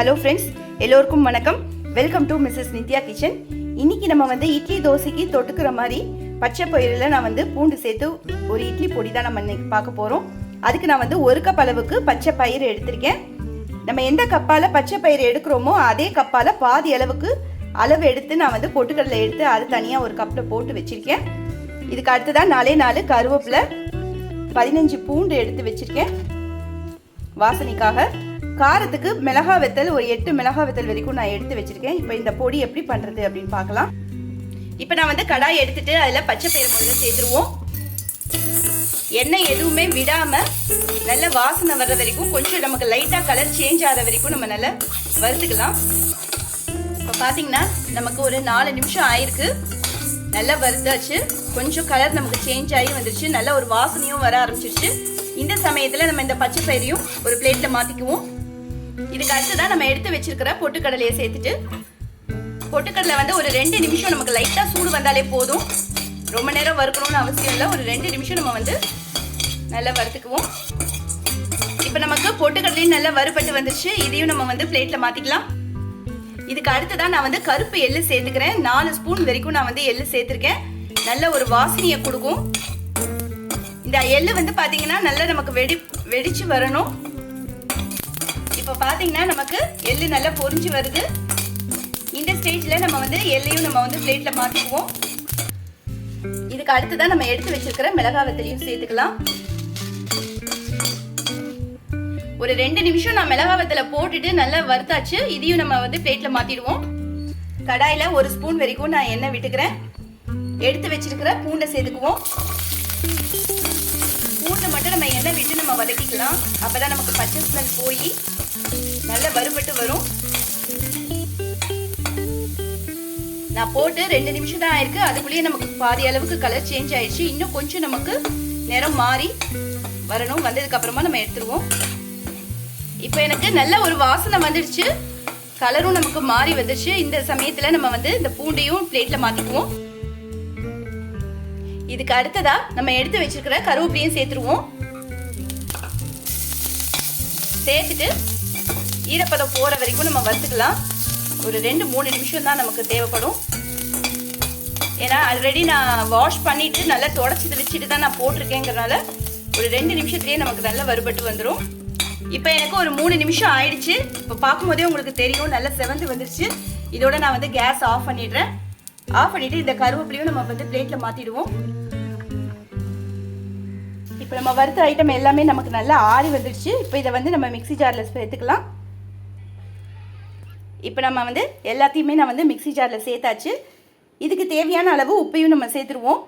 Hello friends எல்லோருக்கும் வணக்கம். Welcome to Mrs Nithya kitchen இன்னைக்கு நம்ம வந்து இட்லி தோசைக்கு தொட்டுக்கிற மாதிரி பச்சை பயிரில் நான் வந்து பூண்டு சேர்த்து ஒரு இட்லி பொடி தான் நம்ம இன்னைக்கு பார்க்க போகிறோம் அதுக்கு நான் வந்து ஒரு கப் அளவுக்கு பச்சை பயிர் எடுத்திருக்கேன். நம்ம எந்த கப்பால் பச்சை பயிர் எடுக்கிறோமோ அதே கப்பால் பாதி அளவுக்கு அளவு எடுத்து நான் வந்து பொட்டுக்கடலை எடுத்து அது தனியாக ஒரு கப்பில் போட்டு வச்சுருக்கேன். இதுக்கு அடுத்ததான் நாலே நாலு கருவேப்பிலை பதினஞ்சு பூண்டு எடுத்து வச்சுருக்கேன். வாசனைக்காக காரத்துக்கு மிளகா வெத்தல் ஒரு எட்டு மிளகா வெத்தல் வரைக்கும் நான் எடுத்து வச்சிருக்கேன். இப்போ இந்த பொடி எப்படி பண்ணுறது அப்படின்னு பார்க்கலாம். இப்போ நான் வந்து கடாய் எடுத்துட்டு அதில் பச்சை பயிறு முதல்ல சேர்த்துருவோம். எண்ணெய் எதுவுமே விடாமல் நல்ல வாசனை வர்ற வரைக்கும் கொஞ்சம் நமக்கு லைட்டாக கலர் சேஞ்ச் ஆகிற வரைக்கும் நம்ம நல்லா வறுத்துக்கலாம். இப்போ பார்த்தீங்கன்னா நமக்கு ஒரு நாலு நிமிஷம் ஆயிருக்கு. நல்லா வறுத்தாச்சு. கொஞ்சம் கலர் நமக்கு சேஞ்ச் ஆகி வந்துருச்சு. நல்ல ஒரு வாசனையும் வர ஆரம்பிச்சிருச்சு. இந்த சமயத்தில் நம்ம இந்த பச்சை பயிரையும் ஒரு பிளேட்டில் மாற்றிக்குவோம் இதுக்கு அடுத்ததான் நம்ம எடுத்து வச்சிருக்கிற பொட்டுக்கடலையை சேர்த்துட்டு பொட்டுக்கடலை வந்து ஒரு ரெண்டு நிமிஷம் நமக்கு லைட்டாக சூடு வந்தாலே போதும். ரொம்ப நேரம் வறுக்கணும்னு அவசியம் இல்லை. ஒரு ரெண்டு நிமிஷம் நம்ம வந்து நல்லா வறுத்துக்குவோம். இப்போ நமக்கு பொட்டுக்கடலையும் நல்லா வறுபட்டு வந்துருச்சு. இதையும் நம்ம வந்து பிளேட்டில் மாற்றிக்கலாம் இதுக்கு அடுத்ததான் நான் வந்து கருப்பு எள்ளு சேர்த்துக்கிறேன். நாலு ஸ்பூன் வரைக்கும் நான் வந்து எள்ளு சேர்த்துருக்கேன். நல்ல ஒரு வாசனையை கொடுக்கும். இந்த எள்ளு வந்து பார்த்தீங்கன்னா நல்லா நமக்கு வெடி வெடிச்சு வரணும். இப்போ பார்த்தீங்கன்னா நமக்கு எள்ளு நல்லா பொரிஞ்சு வருது. இந்த ஸ்டேஜில் நம்ம வந்து எள்ளையும் நம்ம வந்து பிளேட்டில் மாற்றிக்குவோம் இதுக்கு அடுத்ததான் நம்ம எடுத்து வச்சிருக்கிற மிளகா வத்தலையும் சேர்த்துக்கலாம். ஒரு ரெண்டு நிமிஷம் நான் மிளகா வத்தலை போட்டுட்டு நல்லா வறுத்தாச்சு. இதையும் நம்ம வந்து பிளேட்டில் மாற்றிடுவோம் கடாயில் ஒரு ஸ்பூன் வரைக்கும் நான் எண்ணெய் விட்டுக்கிறேன். எடுத்து வச்சிருக்கிற பூண்டை சேர்த்துக்குவோம். பூண்டை மட்டும் நம்ம எண்ணெய் விட்டு நம்ம வதக்கிக்கலாம். அப்போ தான் நமக்கு பச்சை ஸ்மெல் போய் நல்ல வறுபட்டு வரும். நான் போட்டு ரெண்டு நிமிஷம் தான் ஆயிருக்கு. அதுக்குள்ளேயே நமக்கு பாதி அளவுக்கு கலர் சேஞ்ச் ஆயிடுச்சு. இன்னும் கொஞ்சம் நமக்கு நிறம் மாறி வரணும். வந்ததுக்கு அப்புறமா நம்ம எடுத்துருவோம். இப்போ எனக்கு நல்ல ஒரு வாசனை வந்துடுச்சு. கலரும் நமக்கு மாறி வந்துடுச்சு. இந்த சமயத்தில் நம்ம வந்து இந்த பூண்டையும் பிளேட்டில் மாற்றிக்குவோம் இதுக்கு அடுத்ததா நம்ம எடுத்து வச்சிருக்கிற கருவேப்பிலையும் சேர்த்துருவோம். சேர்த்துட்டு ஈரப்பதம் போகிற வரைக்கும் நம்ம வறுத்துக்கலாம். ஒரு ரெண்டு மூணு நிமிஷம் தான் நமக்கு தேவைப்படும். ஏன்னா ஆல்ரெடி நான் வாஷ் பண்ணிட்டு நல்லா தொடச்சி வச்சுட்டு தான் நான் போட்டிருக்கேங்கிறனால ஒரு ரெண்டு நிமிஷத்துலேயே நமக்கு நல்லா வறுபட்டு வந்துடும் இப்போ எனக்கு ஒரு மூணு நிமிஷம் ஆயிடுச்சு. இப்போ பார்க்கும்போதே உங்களுக்கு தெரியும் நல்லா செவந்து வந்துருச்சு. இதோட நான் வந்து கேஸ் ஆஃப் பண்ணிடுறேன். ஆஃப் பண்ணிட்டு இந்த கருவேப்பிலையும் நம்ம வந்து பிளேட்டில் மாற்றிடுவோம் இப்போ நம்ம வறுத்த ஐட்டம் எல்லாமே நமக்கு நல்லா ஆறி வந்துடுச்சு இப்போ இதை வந்து நம்ம மிக்ஸி ஜாரில் சேர்த்துக்கலாம். இப்போ நம்ம வந்து எல்லாத்தையுமே நான் வந்து மிக்ஸி ஜாரில் சேர்த்தாச்சு. இதுக்கு தேவையான அளவு உப்பையும் நம்ம சேர்த்துருவோம்.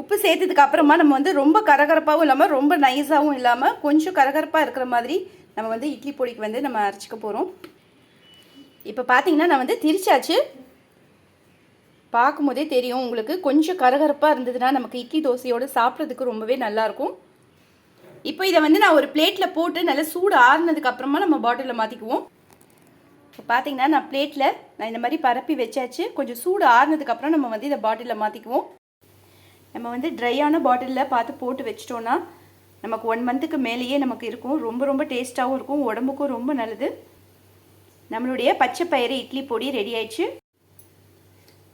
உப்பு சேர்த்ததுக்கு அப்புறமா நம்ம வந்து ரொம்ப கரகரப்பாகவும் இல்லாமல் ரொம்ப நைஸாகவும் இல்லாமல் கொஞ்சம் கரகரப்பாக இருக்கிற மாதிரி நம்ம வந்து இட்லி பொடிக்கு வந்து நம்ம அரைச்சிக்க போகிறோம் இப்போ பார்த்தீங்கன்னா நான் வந்து திரிச்சாச்சு. பார்க்கும்போதே தெரியும் உங்களுக்கு கொஞ்சம் கரகரப்பாக இருந்ததுன்னா நமக்கு இட்லி தோசையோடு சாப்பிட்றதுக்கு ரொம்பவே நல்லாயிருக்கும் இப்போ இதை வந்து நான் ஒரு பிளேட்டில் போட்டு நல்லா சூடு ஆறுனதுக்கு அப்புறமா நம்ம பாட்டிலில் மாற்றிக்குவோம் இப்போ பார்த்தீங்கன்னா நான் பிளேட்டில் நான் இந்த மாதிரி பரப்பி வச்சாச்சு. கொஞ்சம் சூடு ஆறுனதுக்கப்புறம் நம்ம வந்து இதை பாட்டிலில் மாற்றிக்குவோம் நம்ம வந்து ட்ரையான பாட்டிலில் பார்த்து போட்டு வச்சிட்டோன்னா நமக்கு ஒன் மந்த்துக்கு மேலேயே நமக்கு இருக்கும். ரொம்ப ரொம்ப டேஸ்ட்டாகவும் இருக்கும். உடம்புக்கும் ரொம்ப நல்லது. நம்மளுடைய பச்சை பயிறு இட்லி பொடி ரெடி ஆயிடுச்சு.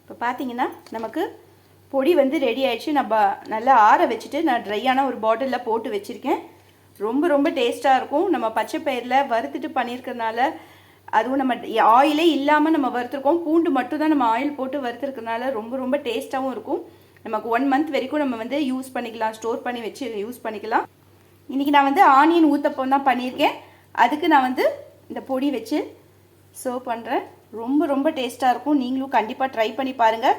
இப்போ பார்த்தீங்கன்னா நமக்கு பொடி வந்து ரெடி ஆயிடுச்சு. நம்ம நல்லா ஆற வச்சுட்டு நான் ட்ரையான ஒரு பாட்டிலில் போட்டு வச்சுருக்கேன். ரொம்ப ரொம்ப டேஸ்ட்டாக இருக்கும். நம்ம பச்சை பயிரில் வறுத்துட்டு பண்ணியிருக்கிறதுனால அதுவும் நம்ம ஆயிலே இல்லாமல் நம்ம வறுத்துருக்கோம். பூண்டு மட்டும் தான் நம்ம ஆயில் போட்டு வறுத்துருக்கனால ரொம்ப ரொம்ப டேஸ்ட்டாகவும் இருக்கும். நமக்கு ஒன் மந்த் வரைக்கும் நம்ம வந்து யூஸ் பண்ணிக்கலாம். ஸ்டோர் பண்ணி வச்சு யூஸ் பண்ணிக்கலாம். இன்றைக்கி நான் வந்து ஆனியன் ஊத்தப்பம் தான் பண்ணியிருக்கேன். அதுக்கு நான் வந்து இந்த பொடி வச்சு சர்வ் பண்ணுறேன் ரொம்ப ரொம்ப டேஸ்ட்டாக இருக்கும். நீங்களும் கண்டிப்பாக ட்ரை பண்ணி பாருங்கள்